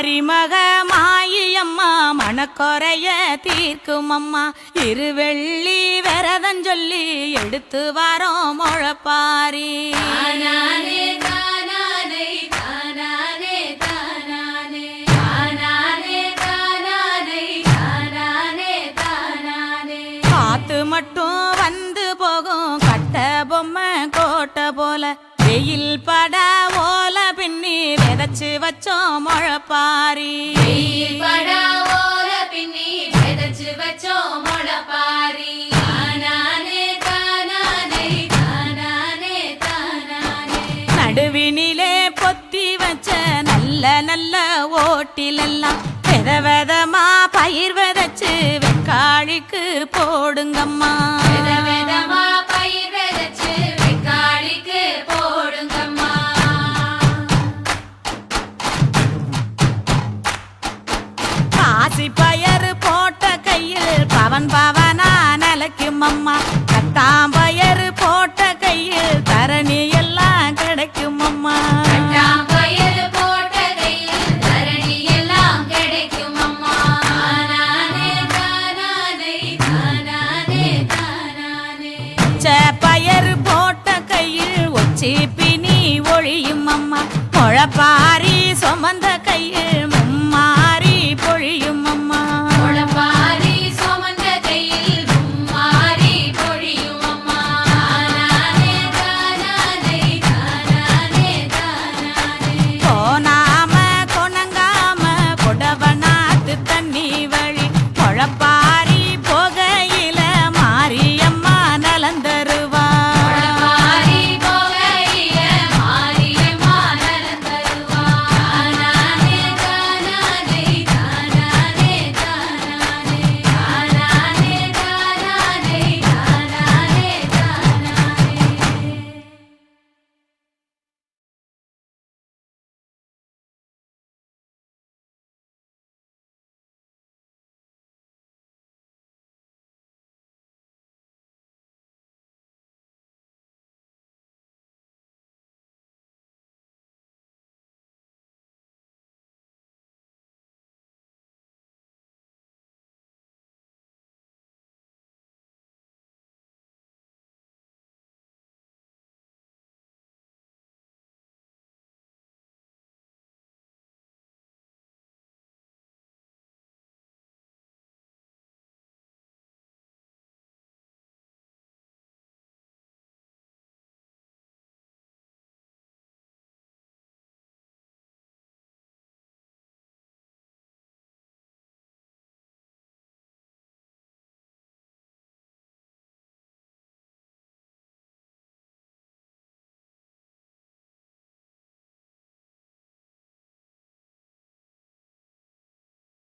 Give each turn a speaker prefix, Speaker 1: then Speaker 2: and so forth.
Speaker 1: மறிமக மாயியம்மா மனக்கொறைய தீர்க்கும் அம்மா இருவெள்ளி விரதம் சொல்லி எடுத்து வரோம் முழப்பாரி. காத்து மட்டும் வந்து போகும் கட்ட பொம்மை கோட்டை போல. வெயில் பட விதைச்சு வச்சோம் முழப்பாரி.
Speaker 2: பின்னி விதைச்சு வச்சோம் தானானே.
Speaker 1: நடுவினிலே பொத்தி வச்ச நல்ல நல்ல ஓட்டிலெல்லாம் வித விதமா சீப்பினி ஒழியும் அம்மா. முழப்பாரி சுமந்த கையில் மும்மாறி பொழியும் அம்மா.
Speaker 2: முழப்பாரி சுமந்த கையில் மும்மாறி பொழியும் அம்மா.
Speaker 1: போனாம கொணங்காம புடவனாத்து தண்ணி